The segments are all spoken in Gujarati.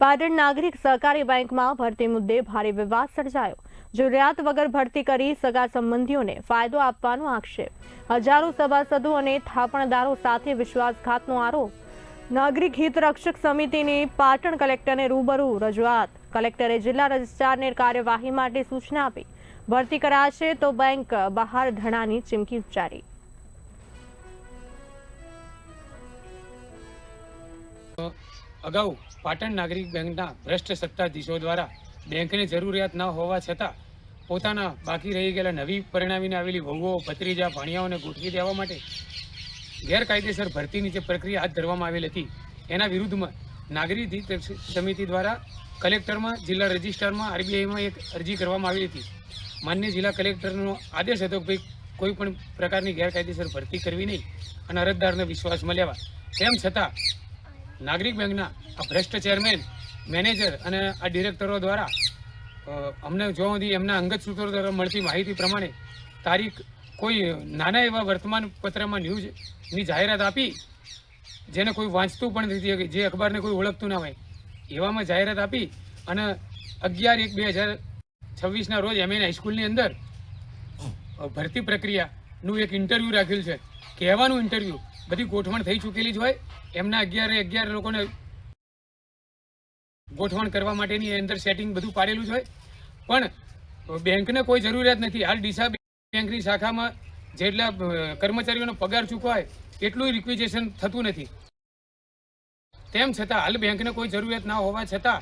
પાટણ નાગરિક સહકારી બેંકમાં ભરતી મુદ્દે ભારે વિવાદ સર્જાયો. જરૂરિયાત વગર ભરતી કરી સગા સંબંધીઓને ફાયદો આપવાનો આક્ષેપ. હજારો સભાસદો અને થાપણદારો સાથે વિશ્વાસઘાતનો આરોપ. નાગરિક હિત રક્ષક સમિતિની પાટણ કલેક્ટરને રૂબરૂ રજૂઆત. કલેક્ટરે જિલ્લા રજિસ્ટ્રારને કાર્યવાહી માટે સૂચના આપી. ભરતી કરાશે તો બેંક બહાર ધણાની ચીમકી ઉચ્ચારી. અગાઉ પાટણ નાગરિક બેંકના ભ્રષ્ટ સત્તાધીશો દ્વારા બેંકને જરૂરિયાત ન હોવા છતાં પોતાના બાકી રહી ગયેલા નવી પરિણામીને આવેલી વહુઓ, ભત્રીજા, ભાણિયાઓને ગોઠવી દેવા માટે ગેરકાયદેસર ભરતીની જે પ્રક્રિયા હાથ ધરવામાં આવેલ હતી. એના વિરુદ્ધમાં નાગરિક સમિતિ દ્વારા કલેક્ટરમાં, જિલ્લા રજિસ્ટ્રારમાં, આરબીઆઈમાં એક અરજી કરવામાં આવી હતી. માન્ય જિલ્લા કલેક્ટરનો આદેશ હતો કે ભાઈ કોઈ પણ પ્રકારની ગેરકાયદેસર ભરતી કરવી નહીં અને અરજદારને વિશ્વાસમાં લેવા તેમ છતાં નાગરિક બેંકના આ ભ્રષ્ટ ચેરમેન, મેનેજર અને આ ડિરેક્ટરો દ્વારા અમને જો સુધી એમના અંગત સૂત્રો દ્વારા મળતી માહિતી પ્રમાણે તારીખ કોઈ નાના એવા વર્તમાન પત્રમાં ન્યૂઝની જાહેરાત આપી, જેને કોઈ વાંચતું પણ નથી, જે અખબારને કોઈ ઓળખતું ના હોય, એવામાં જાહેરાત આપી અને અગિયાર એક બે હજાર છવ્વીસના રોજ એમએન હાઈસ્કૂલની અંદર ભરતી પ્રક્રિયાનું એક ઇન્ટરવ્યૂ રાખ્યું છે. કહેવાનું ઇન્ટરવ્યૂ બધી ગોઠવણ થઈ ચૂકેલી જ હોય. એમના અગિયારે અગિયાર લોકોને ગોઠવણ કરવા માટેની અંદર સેટિંગ બધું પાડેલું જ હોય. પણ બેંકને કોઈ જરૂરિયાત નથી. હાલ ડીસા બેંકની શાખામાં જેટલા કર્મચારીઓનો પગાર ચૂકવાય એટલું રિક્વિઝેશન થતું નથી. તેમ છતાં, હાલ બેંકને કોઈ જરૂરિયાત ના હોવા છતાં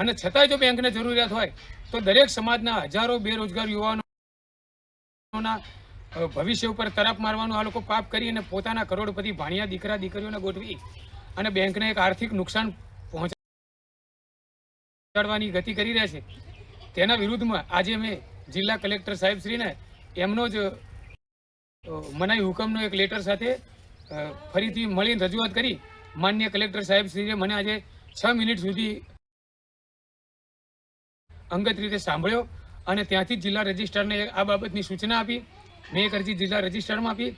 અને છતાંય જો બેંકને જરૂરિયાત હોય, તો દરેક સમાજના હજારો બેરોજગાર યુવાનોના ભવિષ્ય ઉપર તરફ મારવાનું આ લોકો પાપ કરી અને પોતાના કરોડપતિ ભાણિયા દીકરા દીકરીઓને ગોઠવી અને બેંકને એક આર્થિક નુકસાન પહોંચાડવાની ગતિ કરી રહ્યા છે. તેના વિરુદ્ધમાં આજે મેં જિલ્લા કલેક્ટર સાહેબશ્રીને એમનો જ મનાઈ હુકમનો એક લેટર સાથે ફરીથી મળીને રજૂઆત કરી. માન્ય કલેક્ટર સાહેબશ્રીએ મને આજે છ મિનિટ સુધી અંગત રીતે સાંભળ્યો અને ત્યાંથી જિલ્લા રજિસ્ટ્રારને આ બાબતની સૂચના આપી. મેં એક અરજી જિલ્લા રજિસ્ટ્રારમાં આપી.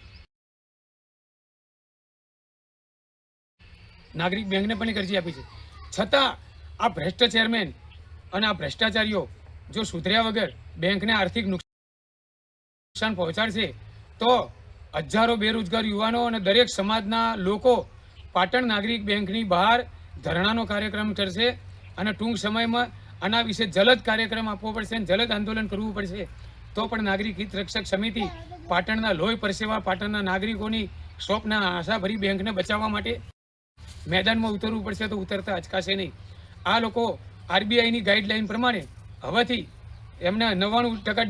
નાગરિક બેંકને પણ એક અરજી આપી છે. છતાં આ ભ્રષ્ટ ચેરમેન અને આ ભ્રષ્ટાચારીઓ જો સુધર્યા વગર બેંકને આર્થિક નુકસાન પહોંચાડશે, તો હજારો બેરોજગાર યુવાનો અને દરેક સમાજના લોકો પાટણ નાગરિક બેંકની બહાર ધરણાનો કાર્યક્રમ કરશે અને ટૂંક સમયમાં આના વિશે જલદ કાર્યક્રમ આપવો પડશે અને જલદ આંદોલન કરવું પડશે. તો પણ નાગરિક હિત રક્ષક સમિતિ પાટણના લોહી પરસેવા પાટણના નાગરિકોની સ્વપ્ન આશાભરી બેંકને બચાવવા માટે મેદાનમાં ઉતરવું પડશે તો ઉતરતા અચકાશે નહીં. આ લોકો આરબીઆઈની ગાઈડલાઈન પ્રમાણે હવેથી એમને નવ્વાણું ટકા